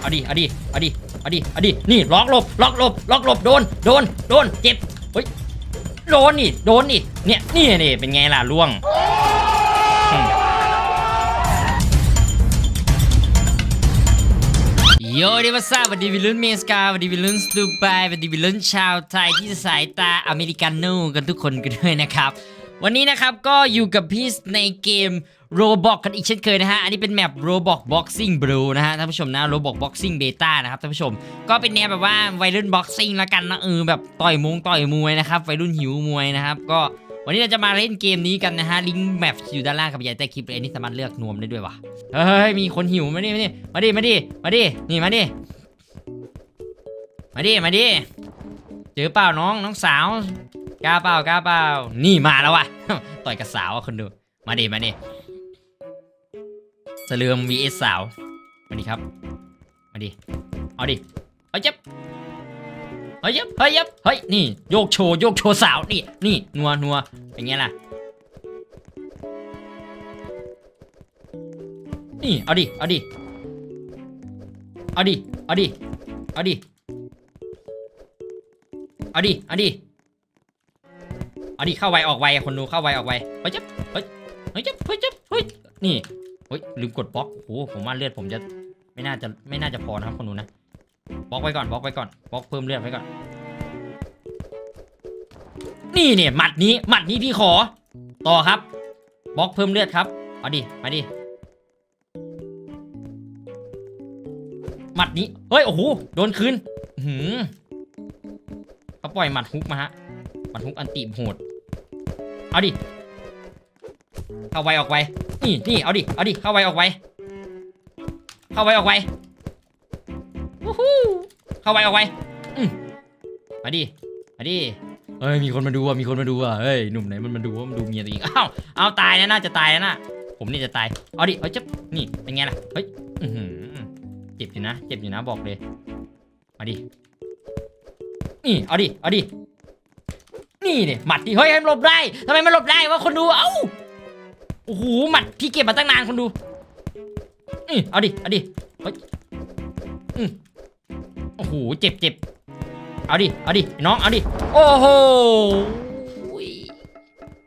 เอาดิ เอาดิ เอาดิ เอาดิ เอาดิ นี่ล็อกหลบล็อกหลบล็อกหลบโดน โดน โดน เจ็บ เฮ้ย โดนนี่ โดนนี่ เนี่ย นี่นี่เป็นไงล่ะล่วงโยดีมาซาสวัสดีวิลลุนเมสกาสวัสดีวิลลุนสตูบายสวัสดีวิลลุนชาวไทยที่สายตาอเมริกันโน่กันทุกคนกันด้วยนะครับ วันนี้นะครับก็อยู่กับพีซในเกม Roblox กันอีกเช่นเคยนะฮะ อันนี้เป็นแมป Roblox Boxing Bro นะฮะท่านผู้ชมนะ Roblox Boxing Beta นะครับท่านผู้ชม ก็เป็นแนวแบบว่าวัยรุ่น Boxing ละกันนะเออแบบต่อยมงต่อยมวยนะครับวัยรุ่นหิวมวยนะครับก็วันนี้เราจะมาเล่นเกมนี้กันนะฮะ ลิงก์แมปอยู่ด้านล่างกับใหญ่ใต้คลิปเลยนนี้สามารถเลือกนวมได้ด้วยวะเฮ้ยมีคนหิวมาดิมาดิมาดิมาดิมาดินี่มาดิมาดิมาดิเจอเปล่าน้องน้องสาว กล้าเปล่ากล้าเปล่า นี่มาแล้ววะต่อยกับสาวอะคนดู มาดิมาดิเสลือม vs สาว มาดิครับ มาดิ เอาดิเฮ้ยเจ็บเฮ้ยเจ็บเฮ้ยเจ็บเฮ้ย นี่ โยกโชว์ โยกโชว์สาว นี่ นี่ นัวนัวเป็นไงล่ะ นี่ เอาดิ เอาดิ เอาดิ เอาดิ เอาดิ เอาดิ เอาดิ เอาดิเข้าไวออกไวคนดูเข้าไวออกไวเฮ้ยจับเฮ้ยเฮ้ยจับเฮ้ยจับเฮ้ยนี่เฮ้ยลืมกดบล็อกโอ้โหผมว่าเลือดผมจะไม่น่าจะไม่น่าจะพอนะครับคนดูนะบล็อกไว้ก่อนบล็อกไว้ก่อนบล็อกเพิ่มเลือดไว้ก่อน นี่เนี่ยหมัดนี้หมัดนี้พี่ขอ ต่อครับบล็อกเพิ่มเลือดครับเอาดิมาดิหมัดนี้เฮ้ยโอ้โหโดนคืนหืมเขาปล่อยหมัดฮุกมาฮะบรรทุกอันติโหด เอาดิ เข้าไวออกไว นี่นี่เอาดิ เอาดิ เข้าไวออกไว เข้าไวออกไววู้ฮู้เข้าไวออกไวอืมมาดิ มาดิเอ้ย มีคนมาดูอะ มีคนมาดูอะ เฮ้ย หนุ่มไหนมันมาดูว่ามันดูเมียตัวเองอ้าว เอาตายนะน่าจะตายนะน่ะผมนี่จะตาย เอาดิเฮ้ยจับนี่ เป็นไงล่ะ เฮ้ยอือหือเจ็บอยู่นะ เจ็บอยู่นะ บอกเลย มาดิ นี่ เอาดิ เอาดิ นี่เนี่ยหมัดที่เฮ้ยให้มันหลบได้ทำไมมันหลบได้วะคนดูเอ้าโอ้โหหมัดพี่เก็บมาตั้งนานคนดูนี่เอาดิเอาดิเฮ้ยอืมโอ้โหเจ็บเจ็บเอาดิเอาดิน้องเอาดิโอ้โห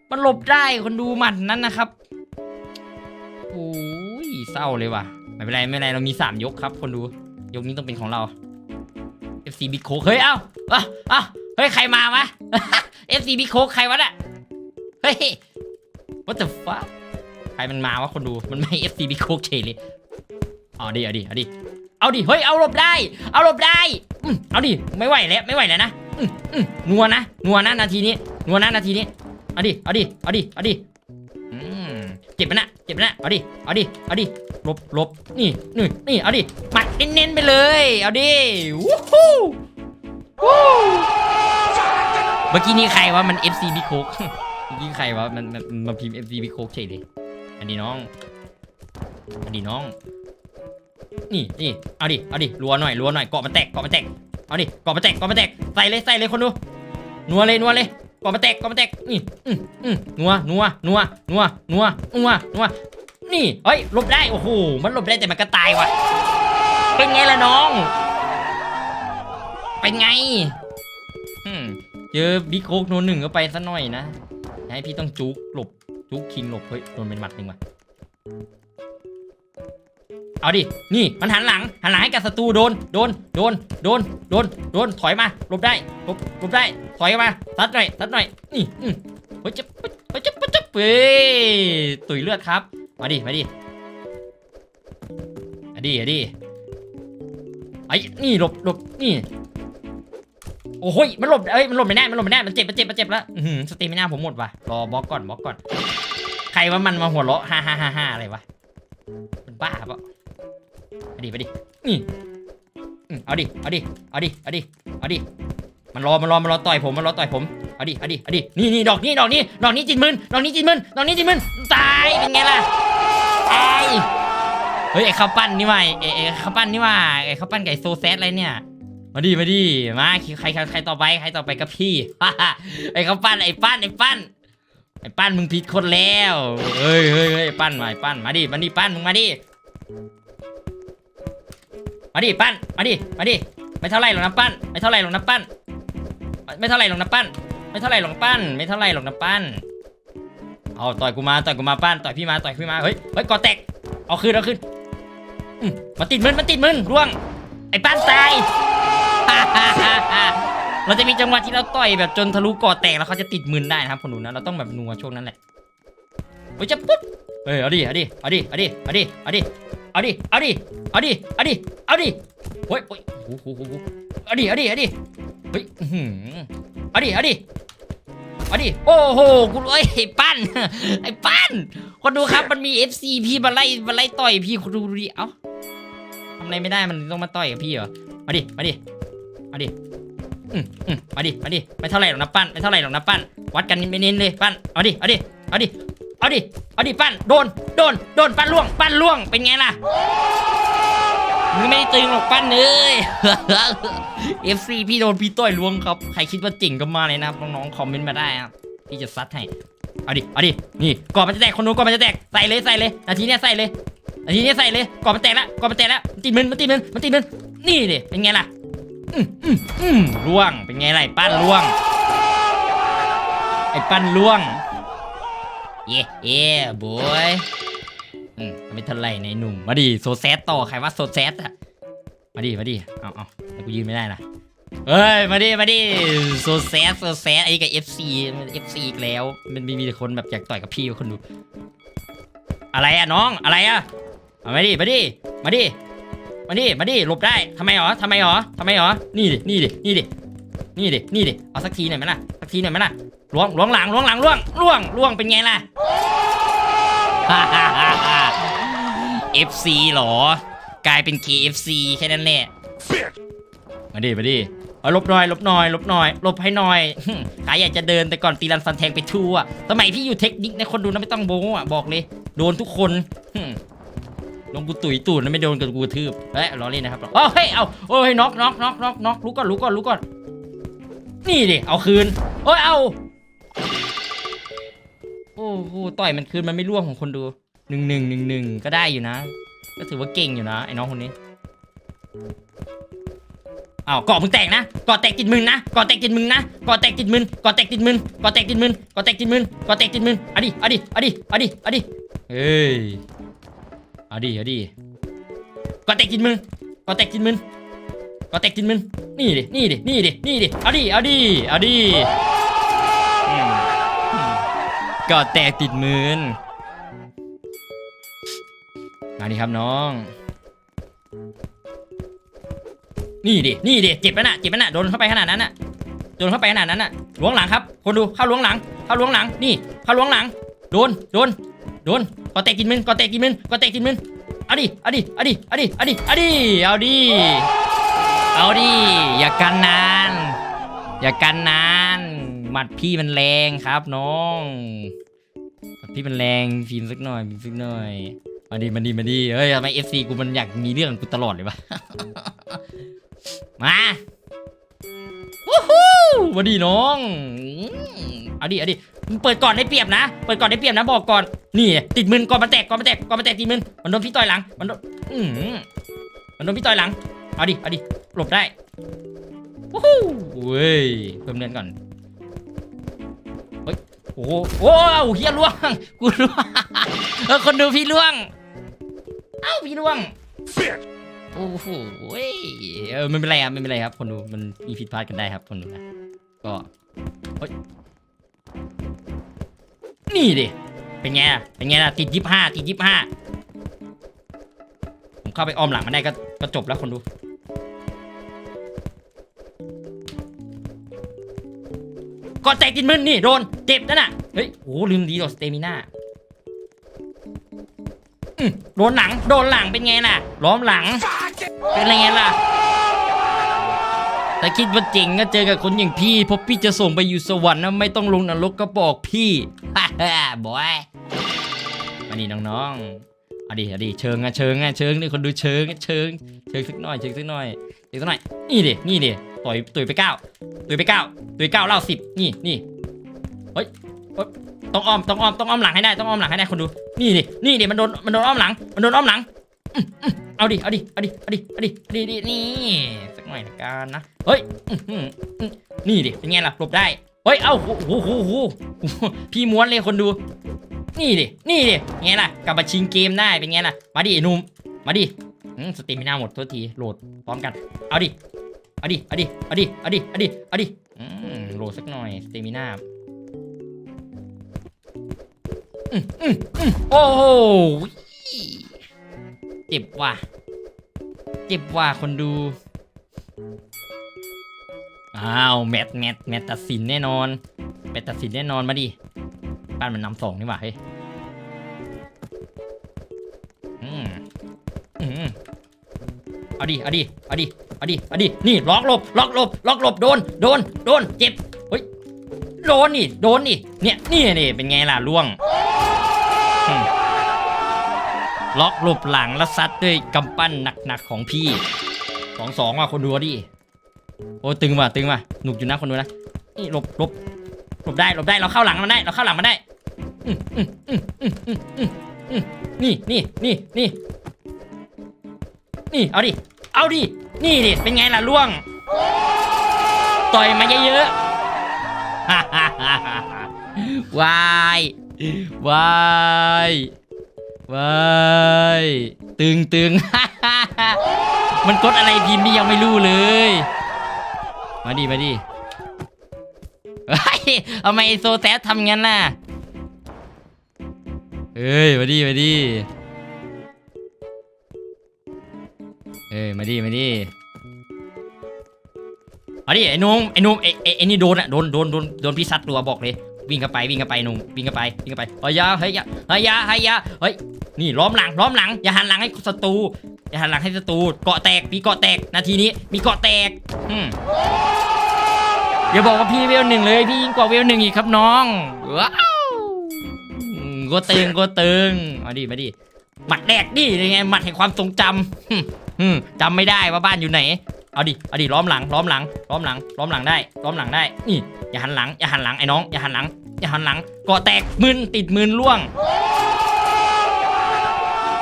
มันหลบได้คนดูหมัดนั้นนะครับโอ้ยเศร้าเลยว่ะไม่เป็นไรไม่เป็นไรเรามีสามยกครับ คนดูยกนี้ต้องเป็นของเรา FC Big c o เฮ้ยเอ้าเอ้าเอ้าเฮ้ยใครมาวะ FC Big c o ใครวะน่ะเฮ้ย what the fuck ใครมันมาวะคนดูมันไม่ FC Big c o เฉยเลยเอาดิเอาดิเอาดิเอาดิเฮ้ยเอาหลบได้ เอาหลบได้เอาดิไม่ไหวแล้วไม่ไหวแล้วนะนัวนะนัวนะนาทีนี้นัวนะนาทีนี้เอาดิเอาดิเอาดิเอาดิอื เจ็บปะนะเจ็บปะนะเอาดิ เอาดิ เอาดิ ลบลบนี่นี่นี่ เอาดิหมัดเน้นๆไปเลย เอาดิ วู้ฮู้วู้เมื่อกี้นี่ใครวะ มัน FC Big c o เมื่อกี้ใครวะ มันมันมันมาพิมพ์ FC Big c o เฉยเลยอันนี้น้อง อันนี้น้อง นี่นี่ เอาดิ เอาดิ รัวหน่อย รัวหน่อย เกาะมันแตก เกาะมันแตก เอาดิ เกาะมันแตก เกาะมันแตก ใส่เลย ใส่เลยคนดู นัวเลย นัวเลย กาะมันแตกเกาะมันแตกนี่อืมอืมนัวนัวนัวนัวนัวนัวนัวนี่เฮ้ยหลบได้โอ้โหมันหลบได้แต่มันก็ตายว่ะ เป็นไงล่ะน้อง เป็นไงอืมเจอบิ๊กโคกโนนหนึ่งก็ไปซะหน่อยนะอย่าให้พี่ต้องจุกหลบจุกคิงหลบเฮ้ยโดนเป็นหมัดหนึ่งว่ะ เอาดิ นี่มันหันหลัง หันหลังให้กับศัตรูโดน โดน โดน โดน โดน โดน ถอยมาหลบได้หลบหลบได้ ถอยมาซัดหน่อยซัดหน่อย นี่อืมเฮ้ยจะเฮ้ยจะเฮ้ยจะเฮ้ยตุยเลือดครับ มาดิ มาดิมาดิมาดิไอ้นี่หลบหลบนี่ โอ้ยมันหลบ เอ้ย มันหลบไม่ได้ มันหลบไม่ได้ มันเจ็บ มันเจ็บ มันเจ็บแล้วอือหือสเตมิน่าผมหมดว่ะ รอบล็อกก่อนบล็อกก่อน ใครว่ามันมาหัวเราะฮ่าฮ่าฮ่าฮ่าอะไรวะ มันบ้าปะ มาดิมาดินี่เอาดิเอาดิเอาดิเอาดิเอาดิมันรอมันรอมันรอต่อยผมมันรอต่อยผมเอาดิเอาดิเอาดินี่นี่ดอกนี้ดอกนี้ดอกนี้จิตมึนดอกนี้จิตมึนดอกนี้จิตมึนตายเป็นไงล่ะตายเฮ้ยไอ้ข้าวปั้นนี่ว่าไอ้ไอ้ข้าวปั้นนี่ว่าไอ้ข้าวปั้นไก่โซแซดอะไรเนี่ยมาดิมาดิมาใครใครใครต่อไปใครต่อไปกับพี่ไอ้ข้าวปั้นไอ้ปั้นไอ้ปั้นไอ้ปั้นมึงผิดคนแล้วเฮ้ยเฮ้ยเฮ้ยปั้นมาไอ้ปั้นมาดิมาดิปั้นมึงมาดิ มาดิปั้น มาดิ มาดิ ไม่เท่าไรหรอกนะปั้น ไม่เท่าไรหรอกนะปั้น ไม่เท่าไรหรอกนะปั้น ไม่เท่าไรหรอกปั้น ไม่เท่าไรหรอกนะปั้น เอาต่อยกูมาต่อยกูมาปั้นต่อยพี่มาต่อยพี่มา เฮ้ย เฮ้ยกอแตก เอาคืนเอาคืนมาติดมึนมาติดมึนร่วง ไอ้ปั้นตาย เราจะมีจังหวะที่เราต่อยแบบจนทะลุกอแตกแล้วเขาจะติดมึนได้นะครับคนดูนะ เราต้องแบบนัวช่วงนั้นแหละเฮ้ยจะปุ๊บ เฮ้ยเอาดิเอาดิเอาดิเอาดิเอาดิเอาดิเอาดิเอาดิเอาดิเอาดิเอาดิเฮ้ยเฮ้ยโอ้โหเอาดิเอาดิเอาดิเฮ้ยหือเอาดิเอาดิเอาดิโอ้โหกูเอ้ยไอ้ปั้นไอ้ปั้นคนดูครับมันมี FC พี่มาไล่มาไล่ต่อยพี่คนดูดูดิเอ้าทำอะไรไม่ได้มันต้องมาต่อยกับพี่เหรอมาดิมาดิมาดิอืมอืมมาดิมาดิไม่เท่าไหร่หรอกนะปั้นไม่เท่าไหร่หรอกนะปั้นวัดกันไม่เน้นเลยปั้นเอาดิเอาดิเอาดิ เอาดิ เอาดิปั้น โดน โดน โดนปั้นล่วง ปั้นล่วง เป็นไงล่ะมึงไม่ได้ตึงหรอกปั้นเอ้ย FC พี่โดนพี่ต้อยล้วงครับ ใครคิดว่าจริงก็มาเลยนะครับน้องๆคอมเมนต์มาได้ครับ พี่จะซัดให้ เอาดิ เอาดิ นี่ก่อนมันจะแตกคนนู้นก่อนมันจะแตก ใส่เลย ใส่เลย นาทีเนี้ยใส่เลย นาทีเนี้ยใส่เลย ก่อนมันแตกแล้วก่อนมันแตกแล้วมันติดมือมันติดมือมันติดมือนี่ดิเป็นไงล่ะอืมอืมอืมล่วง เป็นไงล่ะไอ้ปั้นล่วง ไอ้ปั้นล่วง เย่เย่บอยอืมไม่ท่าไรในหนุ่ม มาดิโซแซดต่อ ใครว่าโซแซดอะมาดิมาดิเอาเอาแต่กูยืนไม่ได้นะเฮ้ย มาดิมาดิโซแซดโซแซดไอ้กับ FC FC อีกแล้ว มันมีมีแต่คนแบบอยากต่อยกับพี่คนดู อะไรอะน้อง อะไรอะเอามาดิมาดิมาดิมาดิมาดิหลบได้ทำไมหรอทำไมหรอทำไมหรอ นี่ดิ นี่ดิ นี่ดิ นี่ดิ นี่ดิ เอาสักทีหน่อยไหมล่ะ สักทีหน่อยไหมล่ะ ล้วงล้วงหลังล้วงหลังล้วงล้วงล้วงเป็นไงล่ะ FC หรอ กลายเป็น KFC แค่นั้นแหละมาดิมาดิเอาหลบหน่อยหลบหน่อยหลบหน่อยหลบให้หน่อยขาอยากจะเดินแต่ก่อนตีรันฟันแทงไปทั่วสมัยพี่อยู่เทคนิคในะคนดูนะไม่ต้องโบ้อะบอกเลย โดนทุกคนหึลงกูตุ๋ยตูดนะไม่โดนกับกูกระทืบเฮ้ยล้อเล่นนะครับอ๋อเฮ้ยเอาโอ้ยน็อกน็อกน็อกน็อกน็อกรู้ก่อนรู้ก่อนรู้ก่อนนี่ดิเอาคืนโอ้ยเอา โอ้โหต่อยมันคืนมันไม่ร่วงของคนดูหนึ่งหนึ่งหนึ่งหนึ่งก็ได้อยู่นะ ก็ถือว่าเก่งอยู่นะไอ้น้องคนนี้อ้าวกาะมึงแตกนะกาะแตกติดมึนนะกาะแตกติดมึนนะกาะแตกติดมึนเกาะแตกติดมึนเกาะแตกติดมึนเกาะแตกติดมึนเกาะแตกติดมึนเอดิอดิอดิอดิอดิเฮ้ยอดิอดิกาะแตกติดมึนเกาะแตกติดมึนเกาะแตกติดมึนนี่ดินี่ดินี่ดินี่ดิเอดิอดิอดิอืมอืมเกาะแตกติดมืนมาดิครับน้อง นี่ดิ นี่ดิ เจ็บแล้วน่ะ เจ็บแล้วน่ะ โดนเข้าไปขนาดนั้นน่ะ โดนเข้าไปขนาดนั้นน่ะ ล้วงหลังครับ คนดูเข้าล้วงหลัง เข้าล้วงหลัง นี่ เข้าล้วงหลัง โดน โดน โดนกอเตะกินมึนกอเตะกินมึนกอเตะกินมึนเอาดิ เอาดิ เอาดิ เอาดิ เอาดิ เอาดิ เอาดิ เอาดิ อย่ากันนาน อย่ากันนาน หมัดพี่มันแรงครับน้องหมัดพี่มันแรงฟิล์มสักหน่อยฟิล์มสักหน่อยมาดีมาดีมาดีเฮ้ยทำไมเอฟซีกูมันอยากมีเรื่องกูตลอดเลยวะมาวู้ฮู้มาดีน้องอืมเอาดิเอาดิเปิดก่อนได้เปรียบนะ เปิดก่อนได้เปรียบนะบอกก่อน นี่ ติดมือก่อนมันแตกก่อนมันแตกก่อนมันแตกติดมือมันโดนพี่ต่อยหลัง มันโดนอืมมันโดนพี่ต่อยหลัง เอาดิ เอาดิ หลบได้วู้ฮู้เว้ย เพิ่มเลือนก่อน โอ้โหโอ้โหเฮียล่วง กูล่วงเออคนดูพี่ล่วง เอ้าพี่ล่วงโอ้โหเว้ยเออไม่เป็นไรครับไม่เป็นไรครับ คนดูมันมีผิดพลาดกันได้ครับคนดูนะ ก็เฮ้ยนี่ดิ เป็นไงล่ะเป็นไงล่ะติดยี่ห้าติดยี่ห้าผมเข้าไปออมหลังมันได้ก็ก็จบแล้วคนดู ก็แตกกินมึนนี่โดนเจ็บนั่นน่ะเฮ้ยโอ้ลืมดีต่อสเตมิน่าโดนหลังโดนหลังเป็นไงล่ะ ล้อมหลัง เป็นไงล่ะแต่คิดว่าเจ๋งก็เจอกับคนอย่างพี่เพราะพี่จะส่งไปอยู่สวรรค์นะไม่ต้องลงนรกก็บอกพี่บอยมาดิน้องๆเอาดิเอาดิเชิงอะเชิงอะเชิงนี่คนดูเชิงเชิงเชิงสักหน่อยเชิงสักหน่อยเชิงสักหน่อยนี่ดินี่ดิ ต่อยตุยไปเก้าตุยไปเก้าตุยเก้าเล่าสิบนี่นี่เฮ้ยเฮ้ยต้องอ้อมต้องอ้อมต้องอ้อมหลังให้ได้ต้องอ้อมหลังให้ได้คนดูนี่ดินี่ดิมันโดนมันโดนอ้อมหลัง มันโดนอ้อมหลังอืมอืมเอาดิเอาดิเอาดิเอาดิเอาดิดิดินี่สักหน่อยละกันนะเฮ้ยนี่ดิเป็นไงล่ะหลบได้เฮ้ยเอ้าโอ้โหโอ้โหโอ้โหพี่ม้วนเลยคนดู นี่ดินี่ดิไงล่ะกลับมาชิงเกมได้เป็นไงล่ะมาดิไอ้หนุ่มมาดิอืมสเตมิน่าหมดโทษทีโหลดพร้อมกัน เอาดิ เอาดิ เอาดิ เอาดิ เอาดิ เอาดิ เอาดิโหลสักหน่อย สเตมินาอืมอืมอืมโอ้โหเจ็บว่ะ เจ็บว่ะคนดู อ้าว แมตแมตแมตตัดสินแน่นอนแมตตัดสินแน่นอนมาดิบ้านมันนำสองนี่หว่าเฮ้ยอืมอืมเอาดิ เอาดิ เอาดิ เอาดิเอาดินี่ล็อกหลบล็อกหลบล็อกหลบโดนโดนโดนเจ็บเฮ้ยโดนนี่โดนนี่เนี่ยนี่นี่เป็นไงล่ะล่วงล็อกหลบหลังแล้วซัดด้วยกำปั้นหนักๆของพี่สองสองว่ะคนดูดิโอ้ตึงว่ะตึงว่ะหนุกอยู่นะคนดูนะนี่หลบหลบหลบได้หลบได้เราเข้าหลังมันได้เราเข้าหลังมันได้อืมอืมอืมอืมอืมอืมอืมนี่นี่นี่นี่นี่เอาดิเอาดิ นี่ดิเป็นไงล่ะล่วง ต่อยมาเยอะๆฮ่าฮ่าฮ่าฮ่าวายวายวายตึงตึงมันกดอะไรพิมพ์นี่ยังไม่รู้เลย มาดิมาดิเฮ้ยทำไมโซแซสทำงั้นน่ะเอ้ย มาดิมาดิ เอ้ยมาดิมาดิมาดิไอ้นุ่มไอ้นุ่มไอ้ไอ้ไอ้นี่โดนอะโดนโดนโดนโดนพี่ซัดตัวบอกเลย วิ่งเข้าไปวิ่งเข้าไปนุ่มวิ่งเข้าไปวิ่งเข้าไปเฮ้ยยาเฮ้ยยาเฮ้ยยาเฮ้ยยาเฮ้ยนี่ล้อมหลังล้อมหลังอย่าหันหลังให้ศัตรูอย่าหันหลังให้ศัตรูเกาะแตกมีเกาะแตกนาทีนี้มีเกาะแตกอืมอย่าบอกว่าพี่เวลหนึ่งเลยพี่ยิ่งกว่าเวลหนึ่งอีกครับน้องว้าวก็ตึงก็ตึงมาดิมาดิ หมัดแรกดิยังไงหมัดแห่งความทรงจำจำไม่ได้ว่าบ้านอยู่ไหน เอาดิ เอาดิ ล้อมหลัง ล้อมหลัง ล้อมหลัง ล้อมหลังได้ ล้อมหลังได้ นี่ อย่าหันหลัง อย่าหันหลังไอ้น้อง อย่าหันหลัง อย่าหันหลังกาะแตกมึนติดมึนล่วง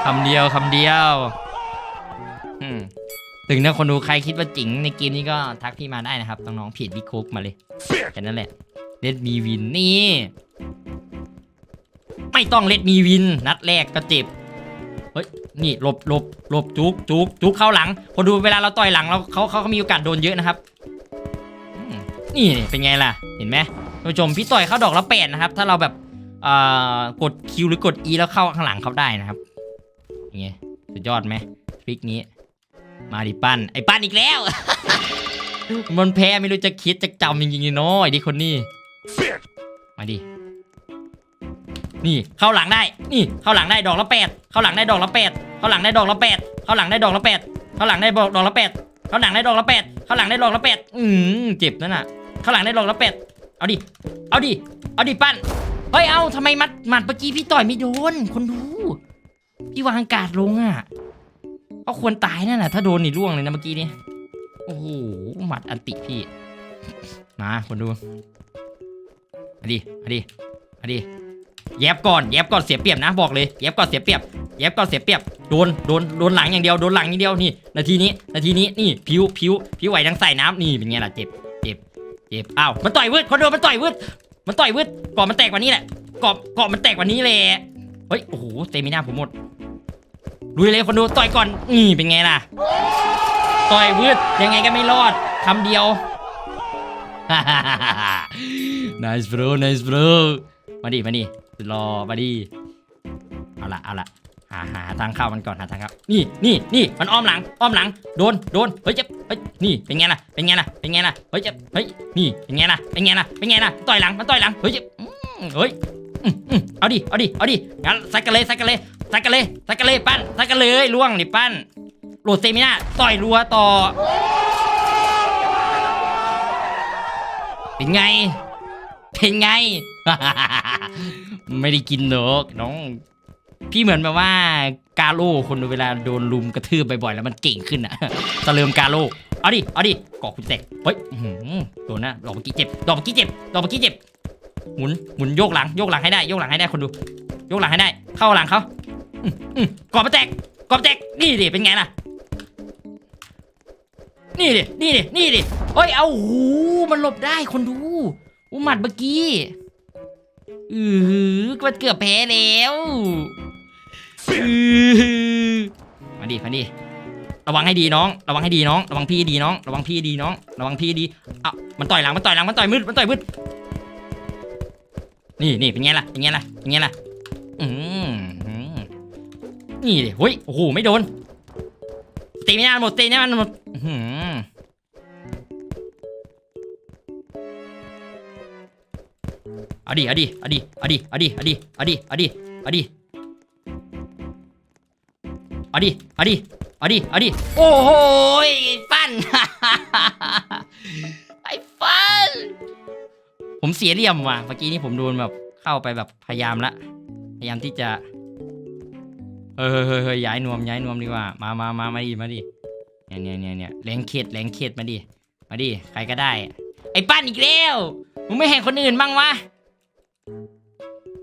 คำเดียวคำเดียว ถึงถ้าคนดูใครคิดว่าจิ๋งในเกมนี้ก็ทักพี่มาได้นะครับ น้องๆเพจวิคุกมาเลยแค่นั้นแหละเลดมีวินนี่ ไม่ต้องเลดมีวิน นัดแรกก็เจ็บ เฮ้ย นี่หลบหลบหลบจุกจุกจุกเข้าหลัง คนดูเวลาเราต่อยหลังเราเขาเขาเขามีโอกาสโดนเยอะนะครับ นี่เป็นไงล่ะ เห็นไหมท่านผู้ชมพี่ต่อยเข้าดอกละแปดนะครับ ถ้าเราแบบกดคิวหรือกด E แล้วเข้าข้างหลังเขาได้นะครับยังไงสุดยอดไหมทริกนี้ มาดิปั้นไอ้ปั้นอีกแล้ว มันแพ้ไม่รู้จะคิดจะจำจริงๆเนาะไอ้ดิคนนี้ มาดิ นี่เข้าหลังได้ นี่เข้าหลังได้ดอกละแปด เข้าหลังได้ดอกละแปดเข้าหลังได้ดอกละแปดเข้าหลังได้ดอกละแปดเข้าหลังได้ดอกละแปดเข้าหลังได้ดอกละแปดเข้าหลังได้ดอกละแปดอืมเจ็บนั่นน่ะเข้าหลังได้ดอกละแปดเอาดิ เอาดิ เอาดิปั้น เฮ้ย เอาทำไมมัดมัดเมื่อกี้พี่ต่อยไม่โดน คนดู พี่วางกาดลงอะก็ควรตายนั่นแหละถ้าโดนนี่ร่วงเลยนะเมื่อกี้นี้ โอ้โหหมัดอันติพี่ มาคนดูมาดิมาดิมาดิ แยบก่อนแยบก่อนเสียเปรียบนะบอกเลยแยบก่อนเสียเปรียบแยบก่อนเสียเปรียบโดนโดนโดนหลังอย่างเดียวโดนหลังอย่างเดียวนี่นาทีนี้นาทีนี้นี่ผิวผิวผิวไหวทั้งใส่น้ำนี่เป็นไงล่ะเจ็บเจ็บเจ็บอ้าวมันต่อยวืดคนดูมันต่อยวืดมันต่อยวืดกรอบมันแตกกว่านี้แหละกรอบกรอบมันแตกกว่านี้เลยเฮ้ยโอ้โหเตมิน่าผมหมดลุยเลยคนดูต่อยก่อนนี่เป็นไงล่ะต่อยวืดยังไงก็ไม่รอดคำเดียว nice bro nice bro มาดิมาดิ รอมาดิเอาละเอาละหาหาทางเข้ามันก่อนหาทางเข้านี่นี่นี่มันอ้อมหลังอ้อมหลังโดนโดนเฮ้ยเจ็บเฮ้ยนี่เป็นไงล่ะเป็นไงล่ะเป็นไงล่ะเฮ้ยเจ็บเฮ้ยนี่เป็นไงล่ะเป็นไงล่ะเป็นไงล่ะต่อยหลังมันต่อยหลังเฮ้ยเจ็บเฮ้ยเอาดิเอาดิเอาดิงั้นใส่กันเลยใส่กันเลยใสักกันเลยใสักกันเลยปั้นใสักกันเลยล่วงนี่ปั้นโหลดเซมิน่าต่อยรัวต่อเป็นไง เป็นไง ไม่ได้กินหรอกน้อง พี่เหมือนแบบว่ากาโล่คนเวลาโดนลุมกระทืบบ่อยๆแล้วมันเก่งขึ้นอะตะเลิมกาโล่เอาดิ เอาดิเกาะคุณแตกเฮ้ยอื้อหือโดนนะดอกเมื่อกี้เจ็บดอกเมื่อกี้เจ็บดอกเมื่อกี้เจ็บ หมุน หมุนโยกหลัง โยกหลังให้ได้ โยกหลังให้ได้คนดูยกหลังให้ได้ เข้าหลังเขาอืมอืมกรอบมาแตกกรอบแตก นี่ดิ เป็นไงล่ะ นี่ดิ นี่ดิ นี่ดิโอ้ย เอาหู มันหลบได้คนดู อูหมัดเมื่อกี้อือหือมันเกือบแพ้แล้วอือมาดิมาดิระวังให้ดีน้อง ระวังให้ดีน้อง ระวังพี่ดีน้อง ระวังพี่ดีน้อง ระวังพี่ดีเอ้ามันต่อยหลัง มันต่อยหลัง มันต่อยมืด มันต่อยมืด นี่นี่เป็นไงล่ะ เป็นไงล่ะ เป็นไงล่ะ อืมอืมนี่ดิเฮ้ย โอ้โห ไม่โดน ตีไม่นานหมด ตีไม่นานหมด อื้อ เอาดิเอาดิเอาดิเอาดิเอาดิเอาดิเอาดิเอาดิเอาดิเอาดิเอาดิเอาดิเอาดิโอ้โหปั้นไอ้ปั้นผมเสียเหลี่ยมว่ะเมื่อกี้นี้ผมโดนแบบเข้าไปแบบพยายามละ พยายามที่จะเฮ้ยเฮ้ยเฮ้ยเฮ้ยย้ายนวมย้ายนวมดีกว่า มามามามาดิมาดิเนี่ยเนี่ยเนี่ยเนี่ยแรงเข็ดแรงเข็ดมาดิมาดิใครก็ได้ ไอ้ปั้นอีกแล้วมึงไม่เห็นคนอื่นบ้างวะ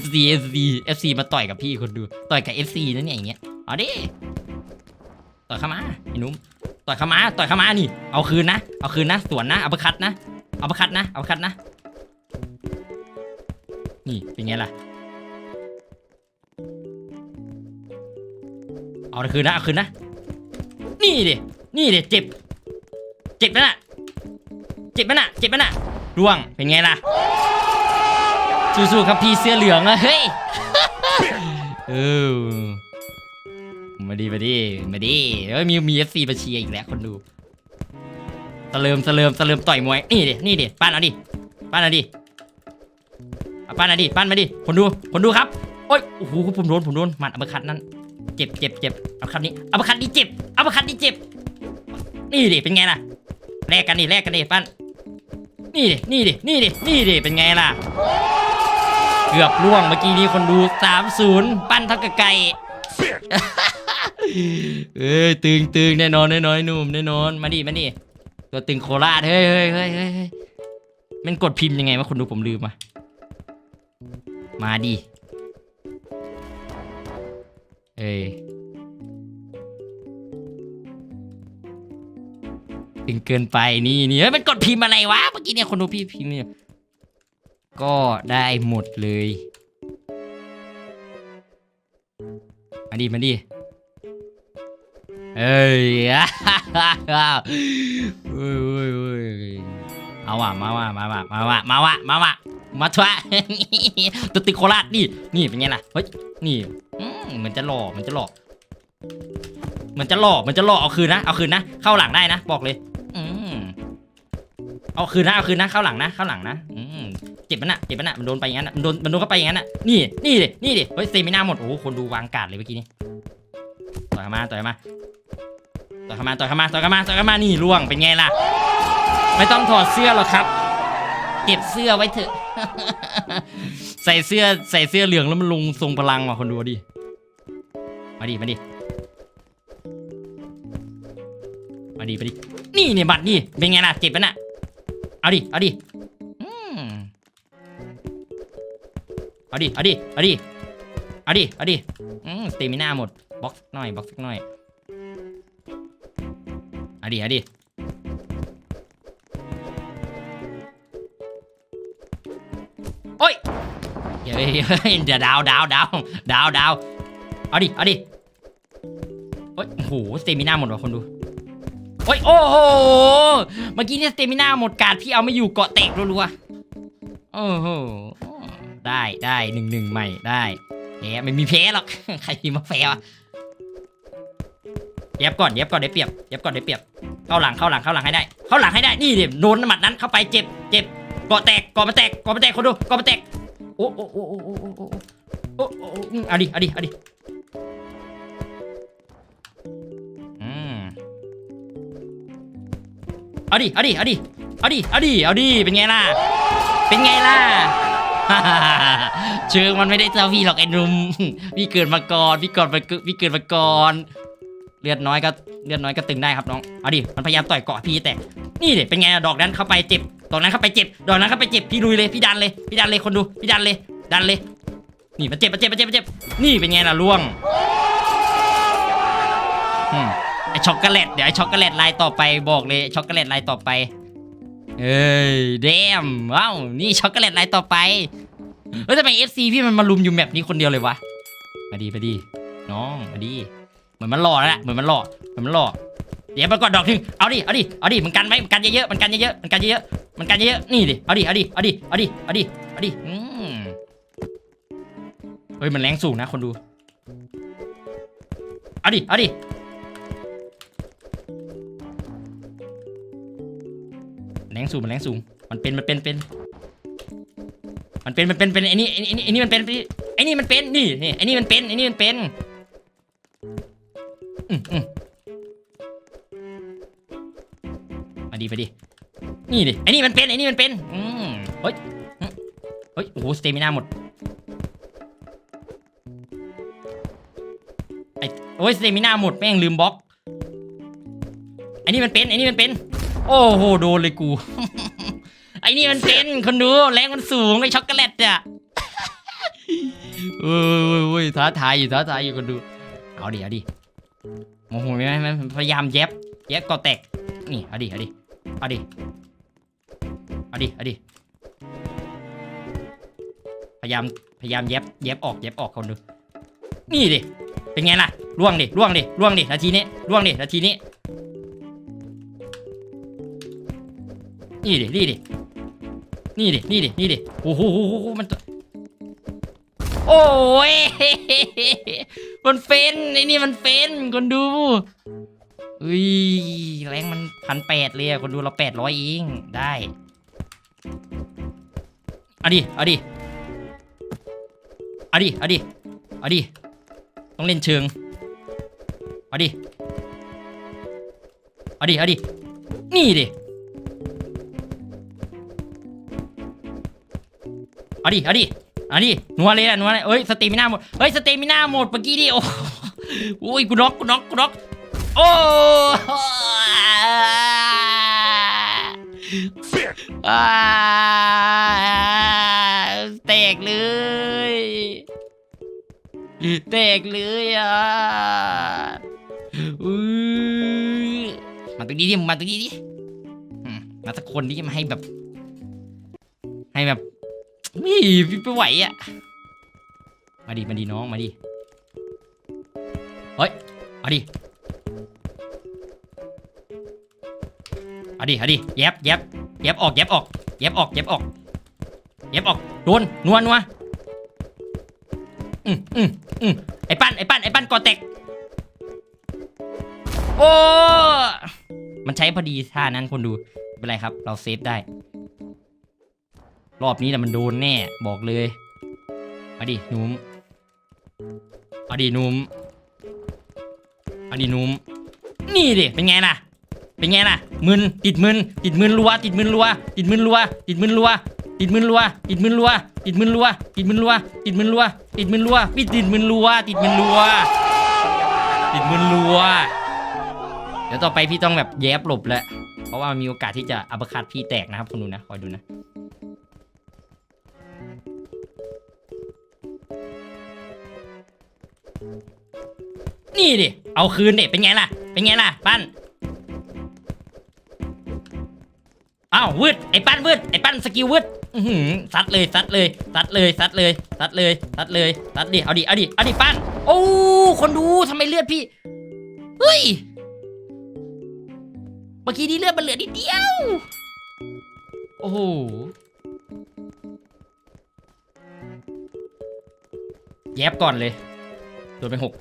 FC FC FC มาต่อยกับพี่คนดู ต่อยกับ FC นะเนี่ยอย่างเงี้ย เอาดิ ต่อยเข้ามาไอ้นุ่ม ต่อยเข้ามา ต่อยเข้ามานี่ เอาคืนนะ เอาคืนนะ สวนนะ เอาไปคัดนะ เอาไปคัดนะ เอาไปคัดนะ นี่ เป็นไงล่ะ เอาคืนนะ เอาคืนนะ นี่ดิ นี่ดิ เจ็บ เจ็บนะน่ะ เจ็บนะน่ะ เจ็บนะน่ะร่วง เป็นไงล่ะ สู้ๆครับพี่เสื้อเหลืองอะเฮ้ยเออมาดีมาดีมาดีเอ้ยมีมีเอฟซีมาเชียร์อีกแล้วคนดูตะเลิมตะเลิมตะเลิมต่อยมวยนี่ดินี่ดิป้านเอาดิป้านเอาดิป้านเอาดิป้านมาดิคนดูคนดูครับโอ้ยโอ้โหผมโดนผมโดนหมัดอัปคัดนั้นเจ็บเจ็บเจ็บเอาคัดนี้เอาคัดนี้เจ็บเอาคัดนี้เจ็บ นี่ดิเป็นไงล่ะแลกกันดิแลกกันดิป้านนี่ดินี่ดินี่ดินี่ดิเป็นไงล่ะ เกือบล่วงเมื่อกี้นี้คนดูสามศูนย์ปั้นเทักกับไก่เอ้ยตึงตึงแน่นอนแน่นอนหนุ่มแน่นอนมาดิมาดิตัวตึงโคราชเฮ้ยเฮ้ยเฮ้ยเฮ้ยเฮ้ยมันกดพิมพ์ยังไงวะคนดูผมลืมอะมาดิเอ้ยตึงเกินไปนี่นี่เฮ้ยมันกดพิมพ์อะไรวะเมื่อกี้เนี่ยคนดูพี่พิมพ์เนี่ย ก็ได้หมดเลย มาดิ มาดิ เอ้ยเฮ้ยเฮ้ยเฮ้ยเอาว่ะ มาว่ะ มาว่ะ มาว่ะ มาว่ะ มาว่ะ มาทวะตัวติโคราชนี่ นี่เป็นไงล่ะ เฮ้ย นี่มันจะหลอกมันจะหลอกมันจะหลอกมันจะหลอกเอาคืนนะ เอาคืนนะ เข้าหลังได้นะ บอกเลย อืเอาคืนนะ เอาคืนนะ เข้าหลังนะ เข้าหลังนะ อื เจ็บมันอะเจ็บมันอะมันโดนไปอย่างนั้นอะมันโดนมันโดนเข้าไปอย่างนั้นอะนี่นี่ดินี่ดิเฮ้ยเซมิน่าหมดโอ้คนดูวางการดเลยเมื่อกี้นี้ต่อยเข้ามาต่อยเข้ามาต่อยเข้ามาต่อยเข้ามาต่อยเข้ามาต่อยเข้ามานี่ล่วงเป็นไงล่ะ ไม่ต้องถอดเสื้อหรอกครับ เก็บเสื้อไว้เถอะ ใส่เสื้อใส่เสื้อเหลืองแล้วมันลงทรงพลังว่ะคนดูดิมาดิมาดิมาดิมาดินี่เนี่ยบัตรนี่เป็นไงล่ะเจ็บมันอะเอาดิเอาดิ เอาดิ เอาดิ เอาดิ เอาดิ เอาดิอืมสเตมิน่าหมด บล็อกสักหน่อย บล็อกสักหน่อย เอาดิ เอาดิ โอ้ยเฮ้ยเดี๋ยวดาวดาวดาวดาวดาวเอาดิ เอาดิ โอ้ยโอ้โหสเตมิน่าหมดว่ะคนดูโอ้ย โอ้โห เมื่อกี้เนี่ยสเตมิน่าหมดการพี่เอาไม่อยู่เกาะแตกรัวๆโอ้โห ได้ได้หนึ่งหนึ่งใหม่ได้แหมไม่มีแพ้หรอก ใครมาแพ้วะเย็บก่อนเย็บก่อนได้เปรียบเย็บก่อนได้เปรียบ เข้าหลังเข้าหลังเข้าหลังให้ได้ เข้าหลังให้ได้ นี่เดิโดนหมัดนั้นเข้าไปเจ็บเจ็บกาะแตกกาะมาแตกกาะมาแตกคนดูกาะมาแตก โอ้โอ้โอ้โอ้โอ้โอ้โอ้โอ้โอ้เอาดิเอาดิเอาดิอืมเอาดิเอาดิเอาดิเอาดิเอาดิเอาดิเป็นไงล่ะ เป็นไงล่ะ เชิงมันไม่ได้เจ้าพี่หรอกไอ้นุ่มพี่เกิดมาก่อนพี่ก่อนมาเกิดพี่เกิดมาก่อนเลือดน้อยก็เลือดน้อยก็ตึงได้ครับน้องเอาดิมันพยายามต่อยเกาะพี่แต่นี่ดิเป็นไงอะดอกนั้นเข้าไปเจ็บดอกนั้นเข้าไปเจ็บดอกนั้นเข้าไปเจ็บพี่ลุยเลยพี่ดันเลยพี่ดันเลยคนดูพี่ดันเลย ดันเลย นี่มันเจ็บมันเจ็บมันเจ็บมันเจ็บนี่เป็นไงล่ะล่วงไอช็อกโกแลตเดี๋ยวไอช็อกโกแลตลายต่อไปบอกเลยช็อกโกแลตลายต่อไปเอ้ยเดมว้าวนี่ช็อกโกแลตลายต่อไป เฮ้ยทำไมเอฟซีพี่มันมาลุมอยู่แมปนี้คนเดียวเลยวะ มาดีมาดีน้องมาดีเหมือนมันหล่อแล้วแหละเหมือนมันหล่อเหมือนมันหล่อเดี๋ยวมันกดดอกหนึ่งเอาดิเอาดิเอาดิมันกันไหมมันกันเยอะๆมันกันเยอะๆมันกันเยอะๆมันกันเยอะๆนี่ดิเอาดิเอาดิเอาดิเอาดิเอาดิเอาดิอืมเฮ้ยมันแรงสูงนะคนดูเอาดิเอาดิแรงสูงมันแรงสูงมันเป็นมันเป็นเป็น มันเป็นมันเป็นเป็นไอ้นี่ไอ้นี่ไอ้นี่มันเป็นไอ้นี่มันเป็นนี่นี่ไอ้นี่มันเป็นไอ้นี่มันเป็นมาดีมาดีนี่ดิไอ้นี่มันเป็นไอ้นี่มันเป็นอืมเฮ้ยเฮ้ยโอ้โหสเตมินาหมดไอ้โอ้ยสเตมินาหมดแม่งลืมบล็อกไอ้นี่มันเป็นไอ้นี่มันเป็น โอ้โหโดนเลยกู ไอ้นี่มันเป็นคนดูแรงมันสูงไอ้ช็อกโกแลตอะเอ้ยเว้ยท้าทายอยู่ท้าทายอยู่คนดู เอาดิเอาดิโมโหไหมมันพยายามแยบแยบก็แตก นี่เอาดิเอาดิเอาดิเอาดิเอาดิพยายามพยายามแยบแยบออกแยบออกคนดู นี่ดิเป็นไงล่ะล่วงดิล่วงดิล่วงดินาทีนี้ล่วงดินาทีนี้นี่ดินี่ดิ นี่ดิ นี่ดิ นี่ดิ โอ้โหโอ้โหมัน โอ้ย มันเฟนไอ้นี่มันเฟนคนดูอุ้ยแรงมันพันแปดเลยคนดูเราแปดร้อยเองได้เอาดิเอาดิเอาดิเอาดิเอาดิต้องเล่นเชิงเอาดิเอาดิเอาดินี่ดิ เอาดิเอาดิเอาดินัวเลยอะนัวเลยเอ้ยสเตมิน่าหมดเฮ้ยสเตมิน่าหมดเมื่อกี้ดิโอ้โอ้ยกูน็อกกูน็อกกูน็อกโอ้อ่าแตกเลยแตกเลยอะมาตรงนี้ดิมาตรงนี้ดิมมาสักคนที่จะมาให้แบบ ให้แบบ นี่ไม่ไหวอะ มาดิมาดิน้องมาดิ เฮ้ยเอาดิเอาดิเอาดิแยบแยบแยบออกแยบออกแยบออกแยบออกแยบออกโดนนัวนัวอืมอืมอืมไอ้ปั้นไอ้ปั้นไอ้ปั้นกอแตกโอ้มันใช้พอดีท่านั้นคนดูไม่เป็นไรครับ เราเซฟได้ รอบนี้นะมันโดนแน่บอกเลยเอาดิหนุ่มเอาดิหนุ่มเอาดิหนุ่มนี่ดิเป็นไงล่ะ เป็นไงล่ะมึนติดมึนติดมึนรัวติดมึนรัวติดมึนรัวติดมึนรัวติดมึนรัวติดมึนรัวติดมึนรัวติดมึนรัวติดมึนรัวติดมึนรัวพี่ติดมึนรัวติดมึนรัวติดมึนรัวเดี๋ยวต่อไปพี่ต้องแบบแยบหลบแหละเพราะว่ามีโอกาสที่จะอัปคัดพี่แตกนะครับคุณดูนะคอยดูนะ นี่ดิ เอาคืนดิ เป็นไงล่ะ เป็นไงล่ะ ปั้นอ้าววืดไอ้ปั้นวืดไอ้ปั้นสกิลวืดอื้อหือซัดเลยซัดเลยซัดเลยซัดเลยซัดเลยซัดเลยซัดดิเอาดิเอาดิเอาดิปั้นโอ้คนดูทำไมเลือดพี่เฮ้ยเมื่อกี้นี้เลือดมันเหลือนิดเดียว โอ้โหแยบก่อนเลยโดนไปหก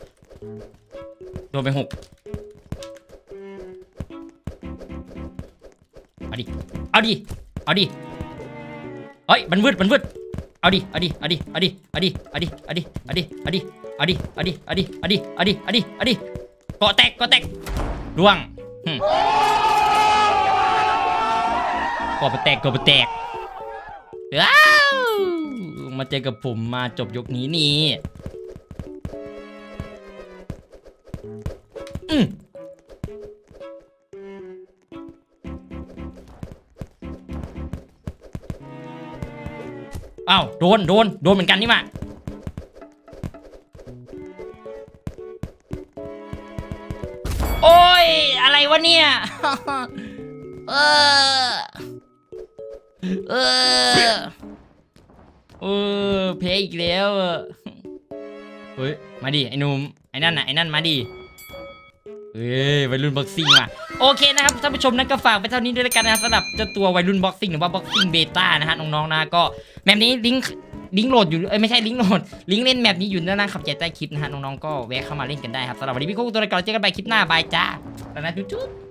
โดนไปหกเอาดิ เอาดิ เอาดิ เฮ้ย มันวืด มันวืด เอาดิ เอาดิ เอาดิ เอาดิ เอาดิ เอาดิ เอาดิ เอาดิ เอาดิ เอาดิ เอาดิ เอาดิ เอาดิ เอาดิ เอาดิ เอาดิ เกาะแตก เกาะแตกล่วงหึกอบไปแตก เกอบไปแตกว้าวมาเจอกับผมมาจบยกนี้นี่ อืมอ้าวโดนโดนโดนเหมือนกันนี่มาโอ้ย อะไรวะเนี่ย เออ เออ เออเพลอีกแล้ว เฮ้ย มาดิไอ้หนุ่มไอ้นั่นน่ะไอ้นั่นมาดิ เอ้ยวัยรุ่นบ็อกซิ่งว่ะโอเคนะครับท่านผู้ชมนั้นก็ฝากไปเท่านี้ด้วยกันนะสำหรับเจ้าตัววัยรุ่นบ็อกซิ่งหรือว่าบ็อกซิ่งเบต้านะฮะน้องๆนะก็แมปนี้ลิงก์ลิงก์โหลดอยู่เอ้ยไม่ใช่ลิงก์โหลดลิงก์เล่นแมปนี้อยู่ด้านล่างขับใจใต้คลิปนะฮะน้องๆก็แวะเข้ามาเล่นกันได้ครับสำหรับวันนี้พี่โค้กตัวละครเจอกันใหม่คลิปหน้าบายจ้าแล้วนะจุ๊บ